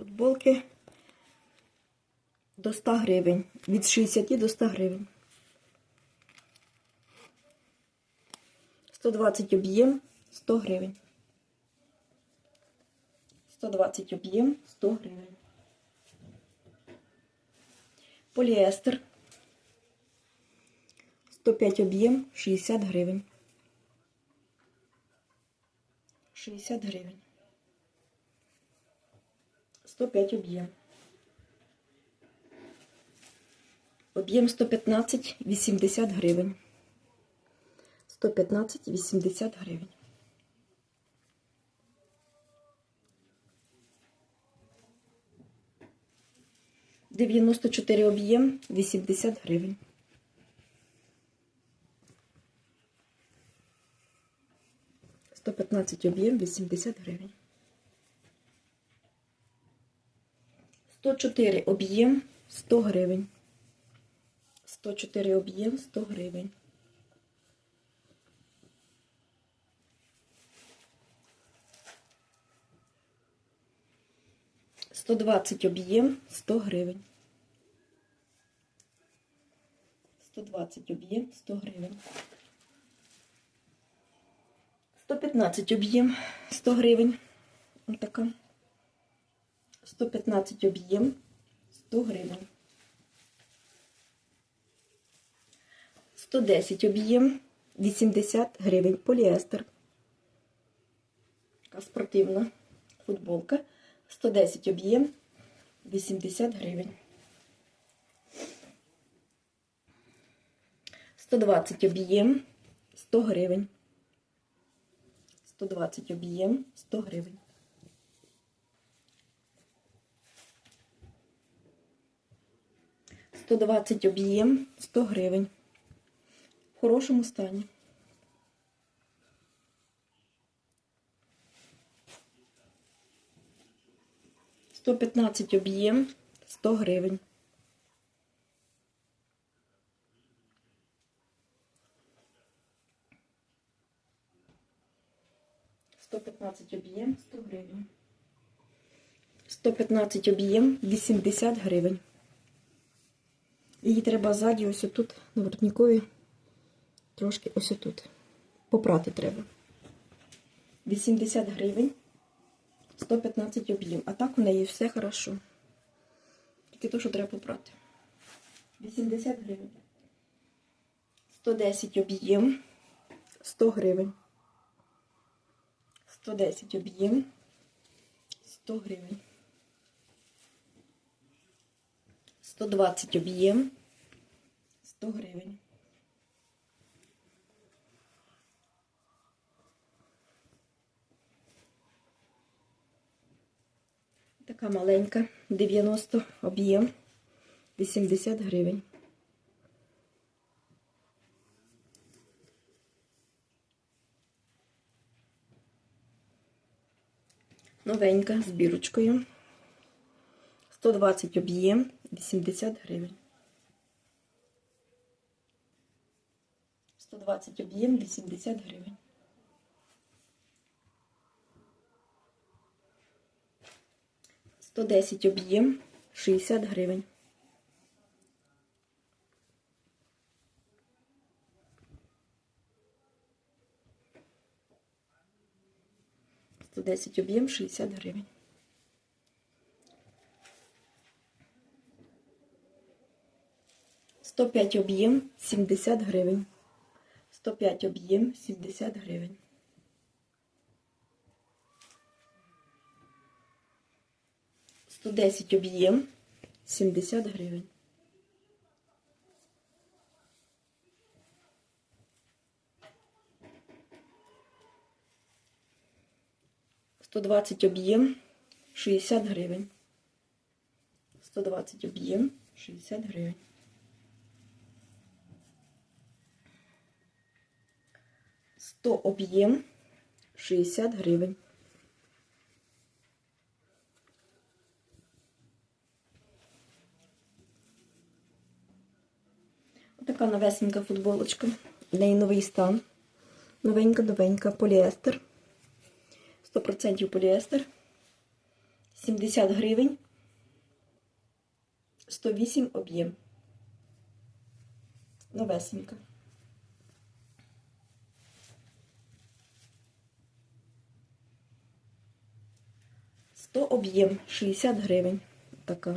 Футболки до 100 гривень. Від 60 до 100 гривень. 120 об'єм 100 гривень. 120 об'єм 100 гривень. Поліестер 105 об'єм 60 гривень. 60 гривень. 105 об'єм. Об'єм 115 80 гривень. 115 80 гривень. Дев'яносто чотири об'єм 80 гривень. Сто п'ятнадцять об'єм 80 гривень. 104 об'єм 100 гривень. 104 об'єм 100 гривень. Сто двадцять об'єм сто гривень. Сто двадцять об'єм сто гривень. Сто п'ятнадцять об'єм сто гривень. Ось така. 115 об'єм 100 гривень. 110 об'єм 80 гривень. Поліестер. Така спортивна футболка. 110 об'єм 80 гривень. 120 об'єм 100 гривень. 120 об'єм 100 гривень. 120 об'єм 100 гривень. В хорошому стані. Сто п'ятнадцять об'єм 100 гривень. Сто п'ятнадцять об'єм 100 гривень. Сто п'ятнадцять об'єм 80 гривень. Її треба ззаді ось отут, на воротникові, трошки ось отут. Попрати треба. 80 гривень, 115 об'єм. А так у неї все хорошо. Тільки то, що треба попрати. 80 гривень. 110 об'єм, 100 гривень. 110 об'єм, 100 гривень. 120 об'єм 100 гривень. Така маленька, 90 об'єм 80 гривень. Новенька з бірочкою. 120 об'єм 80 гривень. 120 об'єм 80 гривень. Сто десять об'єм 60 гривень. Сто десять об'єм 60 гривень. 105 об'єм 70 гривень. 105 об'єм 70 гривень. Сто десять об'єм 70 гривень. Сто двадцять об'єм 60 гривень. Сто двадцять об'єм 60 гривень. 100 об'єм 60 гривень. Така новесенька футболочка. В неї новий стан. Новенька, новенька, поліестер. 100% поліестер. 70 гривень. 108 об'єм. Новесенька. Сто об'єм 60 гривень. Така.